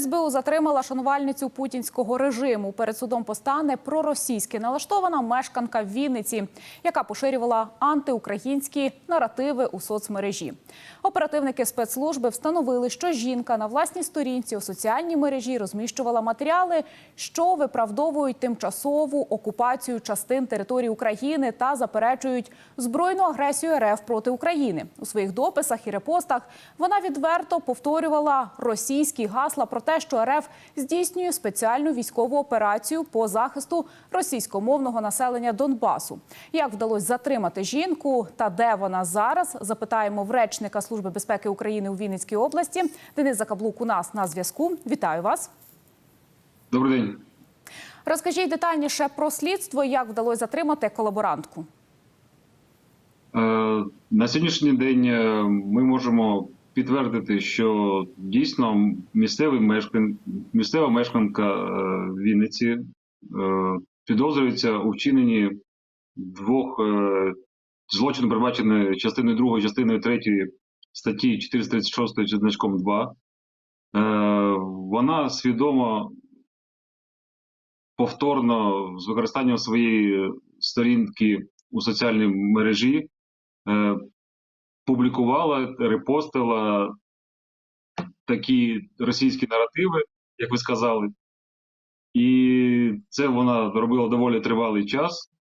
СБУ затримала шанувальницю путінського режиму. Перед судом постане проросійськи налаштована мешканка Вінниці, яка поширювала антиукраїнські наративи у соцмережі. Оперативники спецслужби встановили, що жінка на власній сторінці у соціальній мережі розміщувала матеріали, що виправдовують тимчасову окупацію частин території України та заперечують збройну агресію РФ проти України. У своїх дописах і репостах вона відверто повторювала російські гасла про те, що РФ здійснює спеціальну військову операцію по захисту російськомовного населення Донбасу. Як вдалося затримати жінку та де вона зараз? Запитаємо в речника Служби безпеки України у Вінницькій області. Денис Закаблук у нас на зв'язку. Вітаю вас. Добрий день. Розкажіть детальніше про слідство, як вдалося затримати колаборантку. Е, На сьогоднішній день е, ми можемо підтвердити, що дійсно місцевий мешкан... місцева мешканка е, Вінниці е, підозрюється у вчиненні двох е, злочинів, передбачених частиною 2, частиною 3 статті 436 зі значком 2. Е, Вона свідомо повторно з використанням своєї сторінки у соціальній мережі публікувала, репостила такі російські наративи, як ви сказали. І це вона робила доволі тривалий час.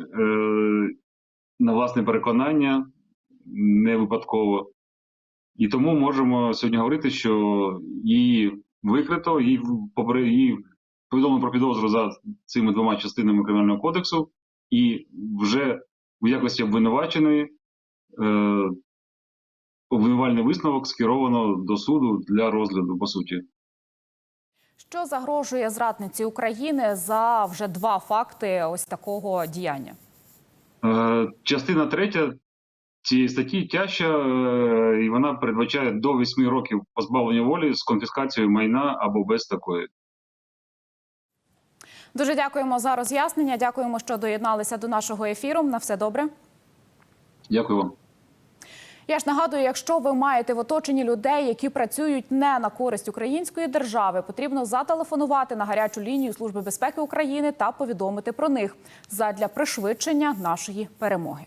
Е, на власне переконання, не випадково. І тому можемо сьогодні говорити, що її викрито, її, її повідомлено про підозру за цими двома частинами Кримінального кодексу, і вже в якості обвинуваченої обвинувальний висновок скеровано до суду для розгляду по суті. Що загрожує зрадниці України за вже два факти ось такого діяння? Е, частина третя цієї статті тяжча, е, і вона передбачає до 8 років позбавлення волі з конфіскацією майна або без такої. Дуже дякуємо за роз'яснення. Дякуємо, що доєдналися до нашого ефіру. На все добре. Дякую вам. Я ж нагадую, якщо ви маєте в оточенні людей, які працюють не на користь української держави, потрібно зателефонувати на гарячу лінію Служби безпеки України та повідомити про них задля пришвидшення нашої перемоги.